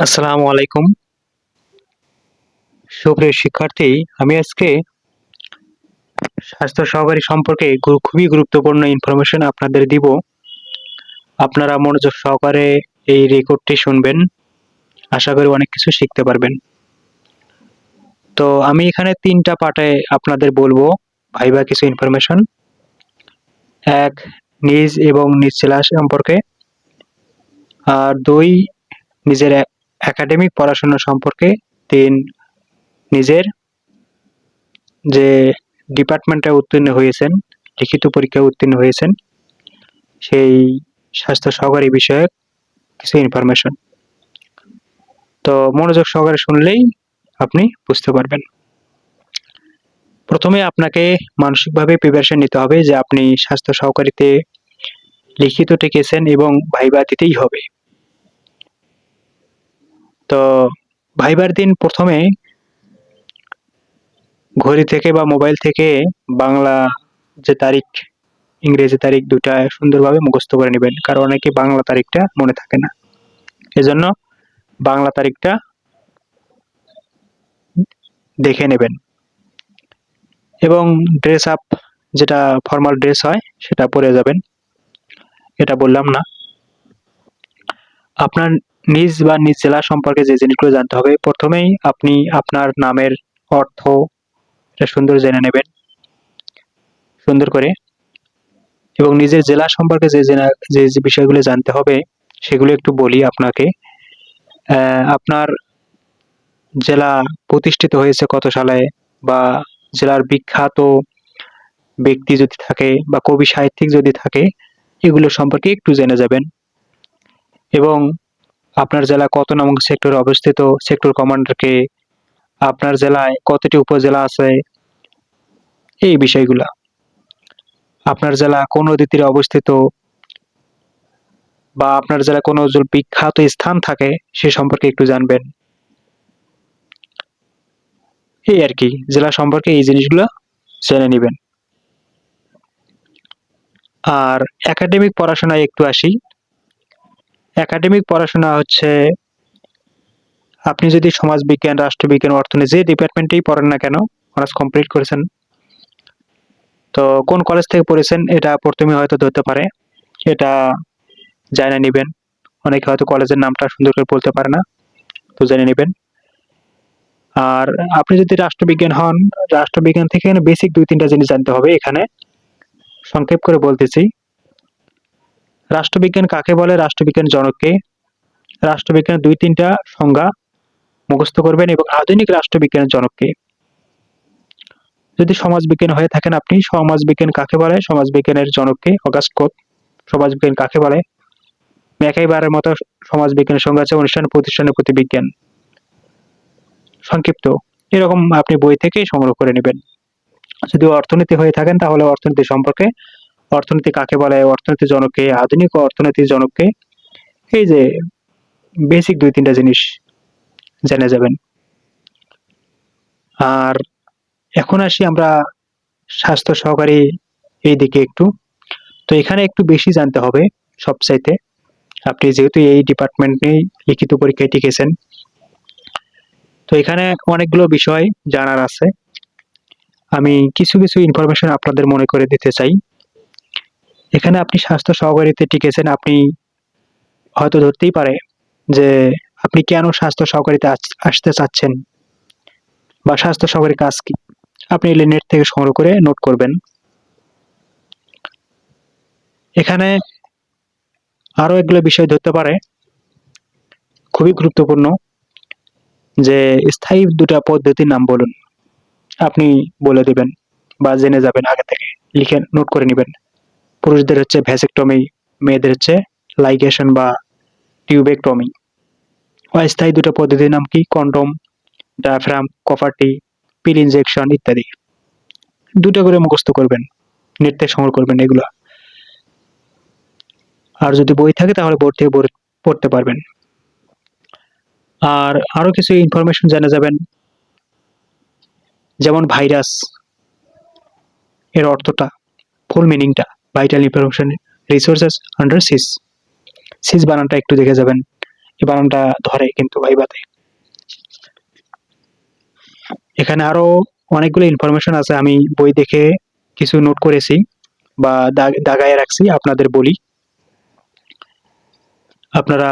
আসসালামু আলাইকুম। সুপ্রিয় শিক্ষার্থী, আমি আজকে স্বাস্থ্য সহকারী সম্পর্কে খুবই গুরুত্বপূর্ণ ইনফরমেশন আপনাদের দিব। আপনারা মনোযোগ সহকারে এই রেকর্ডটি শুনবেন। আশা করি অনেক কিছু শিখতে পারবেন। তো আমি এখানে তিনটা পার্টে আপনাদের বলব, ভাইবা কিছু ইনফরমেশন এক, নিজ এবং নিজ জেলা সম্পর্কে। আর দুই, নিজের একাডেমিক পড়াশোনা সম্পর্কে তিন নিজের যে ডিপার্টমেন্টে উত্তীর্ণ হয়েছেন, লিখিত পরীক্ষায় উত্তীর্ণ হয়েছেন, সেই স্বাস্থ্য সহকারী বিষয়ক কিছু ইনফরমেশন তো মনোযোগ সহকারে শুনলেই আপনি বুঝতে পারবেন। প্রথমে আপনাকে মানসিকভাবে প্রিপারেশন নিতে হবে যে আপনি স্বাস্থ্য সহকারীতে লিখিত টিকেছেন এবং ভাইবা দিতেই হবে। তো ভাইবার দিন প্রথমে ঘড়ি থেকে বা মোবাইল থেকে বাংলা যে তারিখ, ইংরেজি তারিখ দুটা সুন্দরভাবে মুখস্থ করে নেবেন, কারণ অনেকে বাংলা তারিখটা মনে থাকে না। এজন্য বাংলা তারিখটা দেখে নেবেন। এবং ড্রেস আপ যেটা ফর্মাল ড্রেস হয়, সেটা পরে যাবেন। এটা বললাম না। আপনার নিজ বা নিজ জেলা সম্পর্কে যে জিনিসগুলো জানতে হবে, প্রথমেই আপনি আপনার নামের অর্থ সুন্দর জেনে নেবেন। সুন্দর করে। এবং নিজের জেলা সম্পর্কে যে যে যে বিষয়গুলো জানতে হবে, সেগুলো একটু বলি আপনাকে। আপনার জেলা প্রতিষ্ঠিত হয়েছে কত সালে? বা জেলার বিখ্যাত ব্যক্তি যদি থাকে বা কবি সাহিত্যিক যদি থাকে, এগুলো সম্পর্কে একটু জেনে যাবেন। এবং আপনার জেলা কত নামক সেক্টরে অবস্থিত? সেক্টর কমান্ডারকে আপনার জেলায় কতটি উপজেলা আছে? এই বিষয়গুলা। আপনার জেলা কোন নদী তীরে অবস্থিত? বা আপনার জেলা কোনো বিখ্যাত স্থান থাকে, সে সম্পর্কে একটু জানবেন। এই আর কি, জেলা সম্পর্কে এই জিনিসগুলো জেনে নেবেন। আর একাডেমিক পড়াশোনায় একটু আসি। একাডেমিক পড়াশোনা হচ্ছে, আপনি যদি সমাজবিজ্ঞান রাষ্ট্রবিজ্ঞান, অর্থনীতি যে ডিপার্টমেন্টেই পড়েন না কেন অনার্স কমপ্লিট করেছেন, তো কোন কলেজ থেকে পড়েছেন এটা প্রথমে হয়তো ধরতে পারে, এটা জানা নেবেন। অনেকে হয়তো কলেজের নামটা সুন্দর করে বলতে পারে না, তো জেনে নেবেন। আর আপনি যদি রাষ্ট্রবিজ্ঞান হন, রাষ্ট্রবিজ্ঞান থেকে বেসিক দুই তিনটা জিনিস জানতে হবে। এখানে সংক্ষেপ করে বলতেছি রাষ্ট্রবিজ্ঞান কাকে বলে? রাষ্ট্রবিজ্ঞান জনককে। রাষ্ট্রবিজ্ঞানের দুই তিনটা সংজ্ঞা মুখস্থ করবেন এবং আধুনিক রাষ্ট্রবিজ্ঞানের জনককে। যদি সমাজবিজ্ঞান হয়ে থাকেন আপনি, সমাজবিজ্ঞান কাকে বলে? সমাজবিজ্ঞানের জনককে, অগাস্ট কোট। সমাজবিজ্ঞান কাকে বলে? একাইবারের মতো সমাজবিজ্ঞানের সংজ্ঞা আছে অনুষ্ঠান প্রতিষ্ঠানের প্রতি বিজ্ঞান সংক্ষিপ্ত। এরকম আপনি বই থেকেই সংগ্রহ করে নেবেন। যদি অর্থনীতি হয়ে থাকেন তাহলে অর্থনীতি সম্পর্কে অর্থনীতি কাকে বলে? অর্থনীতি জনককে, আধুনিক অর্থনীতির জনককে। এই যে বেসিক দুই তিনটা জিনিস জেনে যাবেন। আর এখন আসি আমরা স্বাস্থ্য সহকারী এই দিকে একটু। তো এখানে একটু বেশি জানতে হবে সবচাইতে। আপনি যেহেতু এই ডিপার্টমেন্টেই লিখিত পরীক্ষায় টিকেছেন। তো এখানে অনেকগুলো বিষয় জানার আছে। আমি কিছু কিছু ইনফরমেশন আপনাদের মনে করে দিতে চাই। এখানে আপনি স্বাস্থ্য সহকারীতে টিকেছেন, আপনি হয়তো ধরতেই পারে যে আপনি কেন স্বাস্থ্য সহকারীতে আস- আসতে চাচ্ছেন বা স্বাস্থ্য সহকারী কাজ কি? আপনি এলে নেট থেকে সংগ্রহ করে নোট করবেন। এখানে আরও এগুলো বিষয় ধরতে পারে। খুবই গুরুত্বপূর্ণ যে স্থায়ী দুটা পদ্ধতির নাম বলুন। আপনি বলে দেবেন বা জেনে যাবেন, আগে থেকে লিখে নোট করে নেবেন। পুরুষদের হচ্ছে ভ্যাসেকটমি মেয়েদের হচ্ছে লাইগেশন বা টিউবেকটমি অস্থায়ী দুটো পদ্ধতির নাম কি? Condom diaphragm copper T pill injection ইত্যাদি। দুটো করে মুখস্থ করবেন নেট থেকে সংগ্রহ করবেন এগুলো। আর যদি বই থাকে তাহলে বোর্ড থেকে পড়ে- পড়তে পারবেন। আর আরও কিছু ইনফরমেশন জানা যাবেন, যেমন ভাইরাস এর অর্থটা ফুল মিনিংটা vital information resources under siege siege বানানটা একটু দেখে যাবেন। এই বানানটা ধরে কিন্তু ভাইবাতে। এখানে আরও অনেকগুলো ইনফরমেশন আছে। আমি বই দেখে কিছু নোট করেছি বা দাগ দাগায় রাখছি, আপনাদের বলি। আপনারা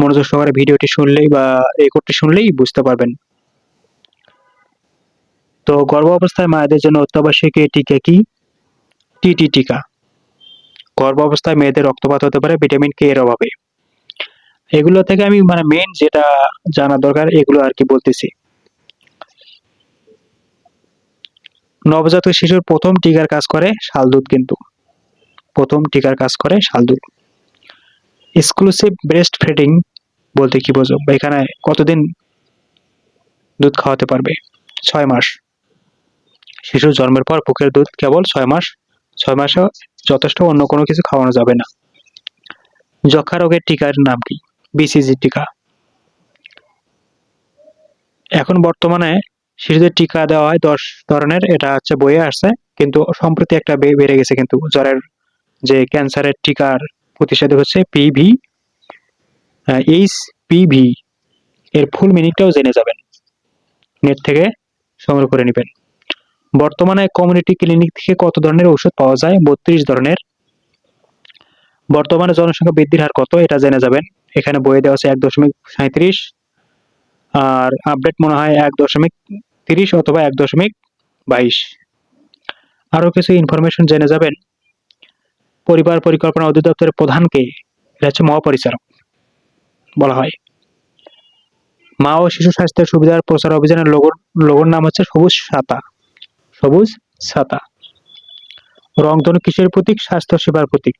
মনোযোগ সহকারে ভিডিওটি শুনলেই বা রেকর্ডটি শুনলেই বুঝতে পারবেন। তো গর্ভ অবস্থায় মায়েদের জন্য অত্যাবশ্যক এই টিকা কি? টিটি টিকা। গর্ভ অবস্থায় মেয়েদের রক্তপাত হতে পারে, ভিটামিন কে এর অভাবে। এগুলো থেকে আমি মানে মেন যেটা জানা দরকার, এগুলো আর কি বলতেছি। নবজাতক শিশুর প্রথম টিকার কাজ করে শালদুধ কিন্তু। প্রথম টিকার কাজ করে শালদুধ এক্সক্লুসিভ ব্রেস্ট ফিডিং বলতে কি বোঝো? এখানে কতদিন দুধ খাওয়াতে পারবে? ছয় মাস। শিশুর জন্মের পর বুকের দুধ কেবল ছয় মাস ছয় মাসে যথেষ্ট অন্য কোনো কিছু খাওয়ানো যাবে না। যক্ষা রোগের টিকার নাম কি? বিসিজি টিকা। এখন বর্তমানে শিশুদের টিকা দেওয়া হয় দশ ধরনের, এটা হচ্ছে বইয়ে আসছে, কিন্তু সম্প্রতি একটা বেড়ে গেছে কিন্তু জ্বরের যে ক্যান্সারের টিকার প্রতিষেধক হচ্ছে পিভি এইচ পিভি এর ফুল মিনিংটাও জেনে যাবেন। নেট থেকে সংগ্রহ করে নেবেন। বর্তমানে কমিউনিটি ক্লিনিক থেকে কত ধরনের ওষুধ পাওয়া যায়? বত্রিশ ধরনের। বর্তমানে জনসংখ্যা বৃদ্ধির হার কত, এটা জেনে যাবেন। এখানে বইয়ে দেওয়া আছে এক দশমিক সাঁত্রিশ আর আপডেট মনে হয় এক দশমিক তিরিশ অথবা এক দশমিক বাইশ। আরও কিছু ইনফরমেশন জেনে যাবেন। পরিবার পরিকল্পনা অধিদপ্তরের প্রধানকে, এটা হচ্ছে মহাপরিচালক বলা হয়। মা ও শিশু স্বাস্থ্যের সুবিধার প্রচার অভিযানের লোগোর লোগোর নাম হচ্ছে সবুজ ছাতা সবুজ ছাতা রংধনু কিসের প্রতীক? স্বাস্থ্য সেবার প্রতীক।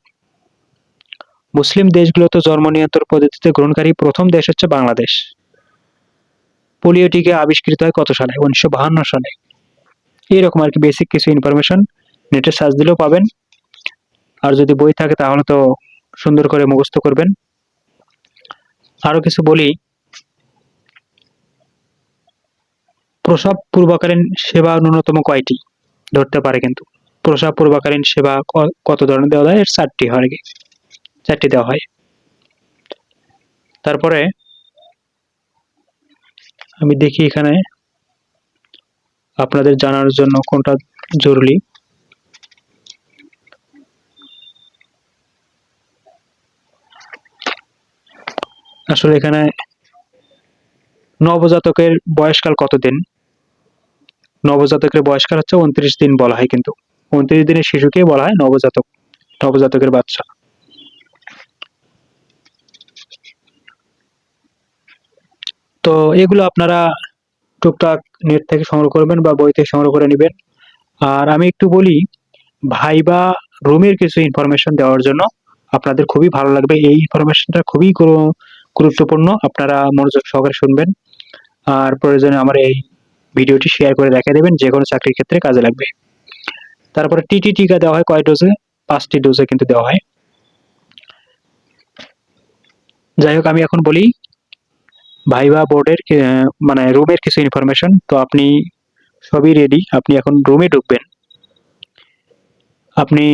মুসলিম দেশগুলোতে জন্ম নিয়ন্ত্রণ পদ্ধতিতে গ্রহণকারী প্রথম দেশ হচ্ছে বাংলাদেশ। পোলিও টিকা আবিষ্কৃত হয় কত সালে? উনিশশো বাহান্ন সালে। এইরকম আর কি বেসিক কিছু ইনফরমেশন নেটে সার্চ দিলেও পাবেন। আর যদি বই থাকে তাহলে তো সুন্দর করে মুখস্থ করবেন। আরও কিছু বলি। প্রসব পূর্বকালীন সেবা ন্যূনতম কয়টি? ধরতে পারে কিন্তু। প্রসব পূর্বকালীন সেবা কত ধরনের দেওয়া হয়? এর চারটি হয় চারটি দেওয়া হয়। তারপরে আমি দেখি এখানে আপনাদের জানার জন্য কোনটা জরুরি। আসলে এখানে নবজাতকের বয়সকাল কতদিন? নবজাতকের বয়সকাল হচ্ছে উনত্রিশ দিন বলা হয় কিন্তু। উনত্রিশ দিনের শিশুকে বলা হয় নবজাতক, নবজাতকের বাচ্চা। তো এগুলো আপনারা টুকটাক নেট থেকে সংগ্রহ করবেন বা বই থেকে সংগ্রহ করে নেবেন। আর আমি একটু বলি, ভাইবা রুমের কিছু ইনফরমেশন দেওয়ার জন্য আপনাদের খুবই ভালো লাগবে। এই ইনফরমেশনটা খুবই গুরুত্বপূর্ণ, আপনারা মনোযোগ সহকারে শুনবেন। আর প্রয়োজনে আমার এই ভিডিওটি শেয়ার করে দেখা দেবেন, যে কোনো চাকরির ক্ষেত্রে কাজে লাগবে। তারপরে টিটি টিকা দেওয়া হয়, কয় ডোজে পাঁচটি ডোজে কিন্তু দেওয়া হয়। যাই হোক, আমি এখন বলি ভাইবা বোর্ডের মানে রুমের কিছু ইনফরমেশন তো আপনি সবই রেডি আপনি এখন রুমে ঢুকবেন। আপনি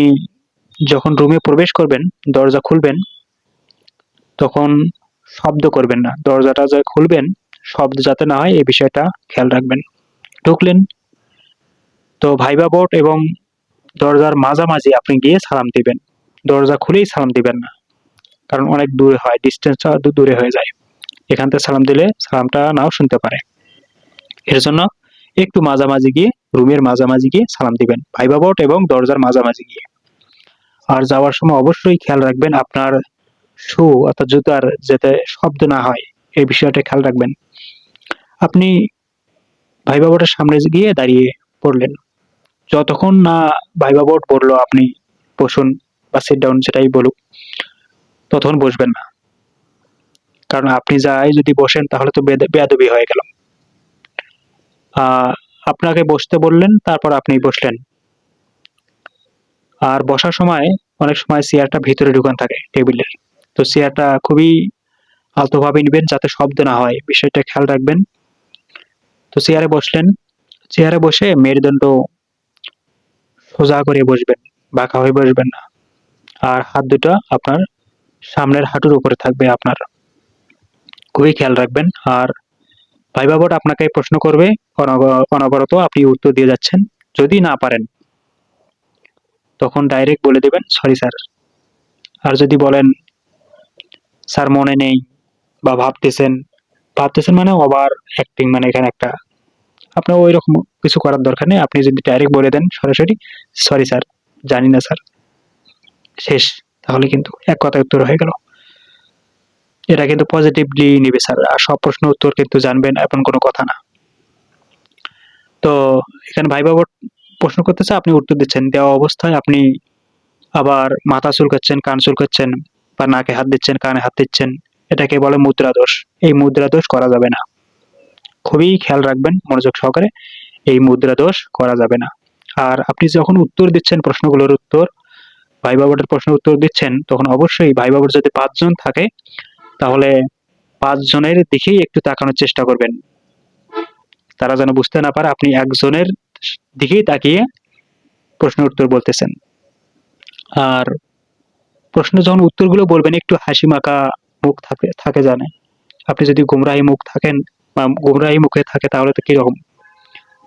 যখন রুমে প্রবেশ করবেন, দরজা খুলবেন, তখন শব্দ করবেন না। দরজাটা যে খুলবেন, শব্দ যাতে না হয় এই বিষয়টা খেয়াল রাখবেন। ঢুকলেন। তো ভাইবা বোর্ড এবং দরজার মাঝামাঝি আপনি গিয়ে সালাম দিবেন। দরজা খুলেই সালাম দিবেন না, কারণ অনেক দূরে হয় ডিস্টেন্সটা দূরে হয়ে যায়। এখান থেকে সালাম দিলে সালামটা নাও শুনতে পারে। এর জন্য একটু মাঝামাঝি গিয়ে, রুমের মাঝামাঝি গিয়ে সালাম দিবেন, ভাইবা বোর্ড এবং দরজার মাঝামাঝি গিয়ে। আর যাওয়ার সময় অবশ্যই খেয়াল রাখবেন আপনার শু অর্থাৎ জুতার যাতে শব্দ না হয়, এই বিষয়টা খেয়াল রাখবেন। আপনি ভাইবা বোর্ডের সামনে গিয়ে দাঁড়িয়ে পড়লেন। যতক্ষণ না ভাইবা বোর্ড বলল, আপনি বসুন বা সিট ডাউন সেটাই বলুক, ততক্ষণ বসবেন না। কারণ আপনি যাই যদি বসেন, তাহলে তো বেদ- বেয়াদবি হয়ে গেল। আপনাকে বসতে বললেন, তারপর আপনি বসলেন। আর বসার সময় অনেক সময় চেয়ারটা ভিতরে ঢুকান থাকে টেবিলের তো চেয়ারটা খুবই আলতোভাবে নেবেন যাতে শব্দ না হয়। বিষয়টা খেয়াল রাখবেন। তো চেয়ারে বসলেন। চেয়ারে বসে মেরুদণ্ড সোজা করে বসবেন, বাঁকা হয়ে বসবেন না। আর হাত দুটা আপনার সামনের হাঁটুর উপরে থাকবে আপনার। খুবই খেয়াল রাখবেন। আর ভাইবা বোর্ড আপনাকে প্রশ্ন করবে অনব- অনবরত আপনি উত্তর দিয়ে যাচ্ছেন। যদি না পারেন, তখন ডাইরেক্ট বলে দেবেন, সরি স্যার। আর যদি বলেন, স্যার মনে নেই বা ভাবতেছেন ভাবতেছেন মানে ওভার অ্যাক্টিং মানে এখানে একটা আপনার ওই রকম কিছু করার দরকার নেই। আপনি যদি ডাইরেক্ট বলে দেন সরাসরি সরি স্যার জানি না স্যার শেষ। তাহলে কিন্তু এক কথায় উত্তর হয়ে গেল। এটা কিন্তু পজিটিভলি নিবে স্যার আর সব প্রশ্ন উত্তর কিন্তু জানবেন, এমন কোনো কথা না। তো এখানে ভাই বাবর প্রশ্ন করতেছে, আপনি উত্তর দিচ্ছেন, দেওয়া অবস্থায় আপনি আবার মাথা চুলকাচ্ছেন, কান চুলকাচ্ছেন বা নাকে হাত দিচ্ছেন, কানে হাত দিচ্ছেন। এটাকে বলে মুদ্রা দোষ এই মুদ্রা দোষ করা যাবে না। খুবই খেয়াল রাখবেন মনোযোগ সহকারে, এই মুদ্রা দোষ করা যাবে না। আর আপনি যখন উত্তর দিচ্ছেন প্রশ্নগুলোর উত্তর ভাই বাবাটের প্রশ্নের উত্তর দিচ্ছেন, তখন অবশ্যই ভাই বাবার যদি পাঁচজন থাকে, তাহলে পাঁচজনের দিকেই একটু তাকানোর চেষ্টা করবেন। তারা যেন বুঝতে না পারে আপনি একজনের দিকেই তাকিয়ে প্রশ্নের উত্তর বলতেছেন। আর প্রশ্ন যখন উত্তরগুলো বলবেন, একটু হাসি মাখা মুখ থাকে থাকে জানে। আপনি যদি গুমরাহি মুখ থাকেন বা গুমরাহি মুখে থাকে, তাহলে তো কীরকম?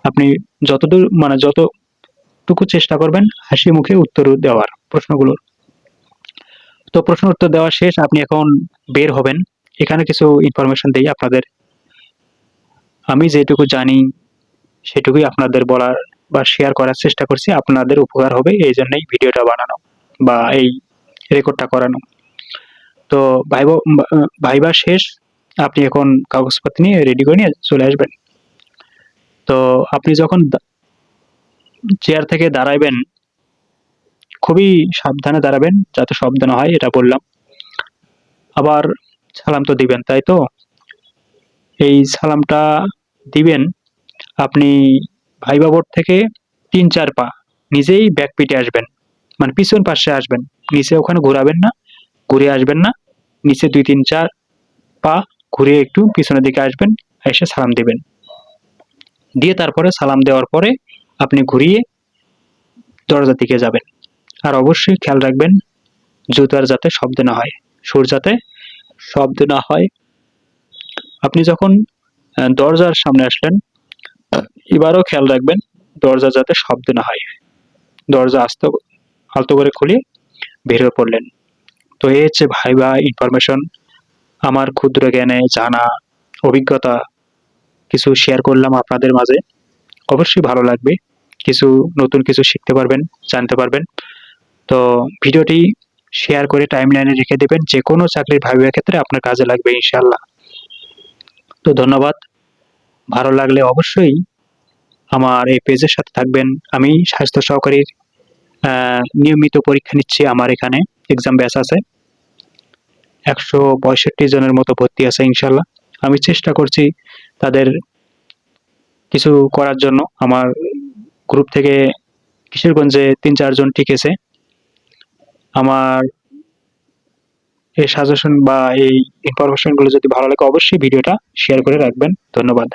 আপনি যতদূর মানে যতটুকু চেষ্টা করবেন, হাসি মুখে উত্তর দেওয়ার প্রশ্নগুলোর। তো প্রশ্ন উত্তর দেওয়া শেষ, আপনি এখন বের হবেন। এখানে কিছু ইনফরমেশন দেই আপনাদের। আমি যেটুকু জানি, সেটুকুই আপনাদের বলার বা শেয়ার করার চেষ্টা করছি। আপনাদের উপকার হবে, এই জন্যই ভিডিওটা বানানো বা এই রেকর্ডটা করানো। তো ভাইবা ভাইবা শেষ। আপনি এখন কাগজপত্র নিয়ে রেডি করে নিয়ে চলে আসবেন। তো আপনি যখন চেয়ার থেকে দাঁড়াইবেন, খুবই সাবধানে দাঁড়াবেন, যাতে শব্দ না হয়, এটা বললাম। আবার সালাম তো দিবেন, তাই তো? এই সালামটা দিবেন, আপনি ভাইবা বোর্ড থেকে তিন চার পা নিজেই ব্যাক পিটে আসবেন। মানে পিছন পাশে আসবেন, নিচে ওখানে ঘোরাবেন না, ঘুরে আসবেন না। নিচে দুই, তিন, চার পা ঘুরিয়ে একটু পিছনের দিকে আসবেন, এসে সালাম দিবেন। দিয়ে তারপরে সালাম দেওয়ার পরে আপনি ঘুরিয়ে দরজার দিকে যাবেন। আর অবশ্যই খেয়াল রাখবেন জুতার যাতে শব্দ না হয়। সুর যাতে শব্দ না হয়। আপনি যখন দরজার সামনে আসলেন, এবারও খেয়াল রাখবেন, দরজা যাতে শব্দ না হয়। দরজা আস্ত, আলতো করে খুলে বের হয়ে পড়লেন। তো এই হচ্ছে ভাইবা ইনফরমেশন আমার ক্ষুদ্র জ্ঞানে, জানা, অভিজ্ঞতা কিছু শেয়ার করলাম আপনাদের মাঝে। অবশ্যই ভালো লাগবে। কিছু নতুন কিছু শিখতে পারবেন, জানতে পারবেন। তো ভিডিওটি শেয়ার করে টাইম লাইনে রেখে দেবেন। যে কোনো চাকরির ভাইবার ক্ষেত্রে আপনার কাজে লাগবে ইনশাল্লাহ তো ধন্যবাদ। ভালো লাগলে অবশ্যই আমার এই পেজের সাথে থাকবেন। আমি স্বাস্থ্য সহকারীর নিয়মিত পরীক্ষা নিচ্ছি আমার এখানে। এক্সাম ব্যাচ আছে। একশো পঁয়ষট্টি জনের মতো ভর্তি আছে ইনশাল্লাহ আমি চেষ্টা করছি তাদের কিছু করার জন্য। আমার গ্রুপ থেকে কিশোরগঞ্জে তিন চারজন টিকেছে। আমার এই সাজেশন বা এই ইনফরমেশনগুলো যদি ভালো লাগে, অবশ্যই ভিডিওটা শেয়ার করে রাখবেন। ধন্যবাদ।